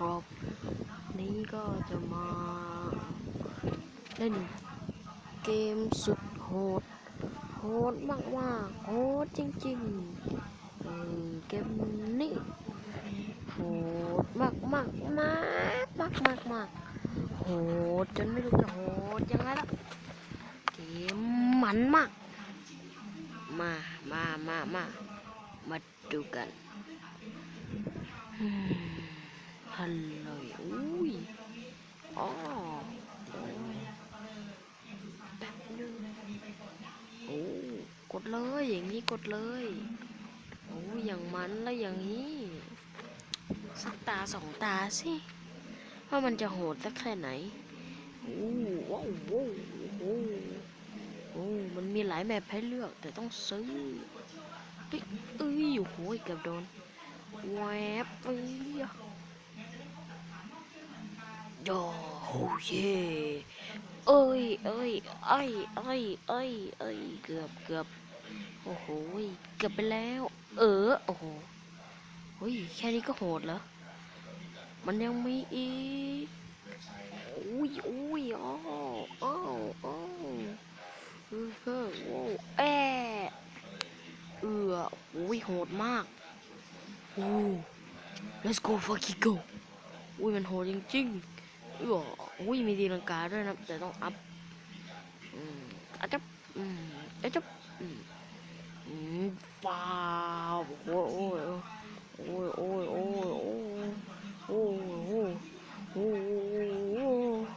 ครับ นี้ก็จะมาเล่นเกมสุดโหด โหดมากมากๆโหดจริงๆเออเกมนี้โหดมากมากมากมากมากมากโหดจนไม่รู้จะโหดยังไงละเกมมันมาก มามามามามาดูกัน อืมฮัลโหลอุ้ยอ๋อโอ้ยแป๊บนึงโอ้กดเลยอย่างนี้กดเลยโอ้ยอย่างมันแล้วอย่างนี้สักตาสองตาสิว่ามันจะโหดสักแค่ไหนโอ้ว้าวโอ้โอ้โอ้มันมีหลายแมปให้เลือกแต่ต้องซื้อเฮ้ยเอ้ยโอ้โหเกือบโดนแวบเอ้ย โยโหเย่เอ้ยเอ้ยเอ้ยเอ้ยเอ้ยเอ้ยเกือบเกือบโอ้โหเกือบไปแล้ว เออโอ้โหเฮ้ยแค่นี้ก็โหดเหรอมันยังมีอีกอุ้ยอุ้ยอ้าวอ้าวอ้าวเออเออโว้แอเออโอ้ยโหดมากโอ้ let's go fucking go อุ้ยมันโหดจริงๆ อุ้ยอุ้ยมีตีลังกาด้วยนะแต่ต้องอัพอืมอาจับอืมอาจับอืมอืมว้าวโอ้ยโอ้ยโอ้ยโอ้ยโอ้ยโอ้ยโอ้ยโอ้ยโอ้ย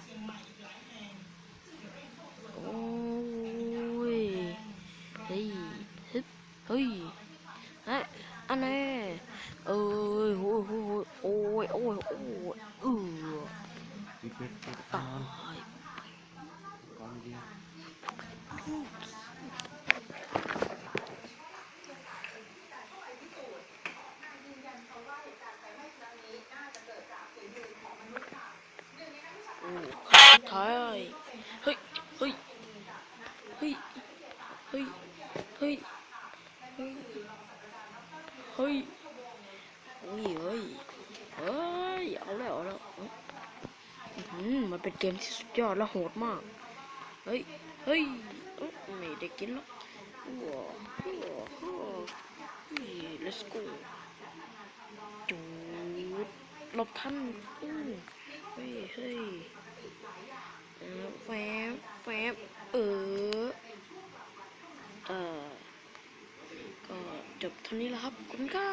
โอ้ยเฮ้ยฮึบเฮ้ยฮะอันนี้เอ้ยโอ้ยโอ้ยโอ้ยโอ้ยโอ้ยเออ ตายก่อนดีโอ้ครั้งสุดท้ายเฮ้ยเฮ้ย เฮ้ย เฮ้ย เฮ้ย เฮ้ย เฮ้ย เฮ้ย เฮ้ย เฮ้ย เอาแล้วเอาแล้ว มันเป็นเกมที่สุดยอดและโหดมาก เฮ้ย เฮ้ยไม่ได้กินแล้วว้าวว้าฮ้ย let's go จูดหลบทันอู้เฮ้ยเฮ้ยแฟบแฟบเออ เออก็จบเท่านี้แล้วครับขอบคุณครับ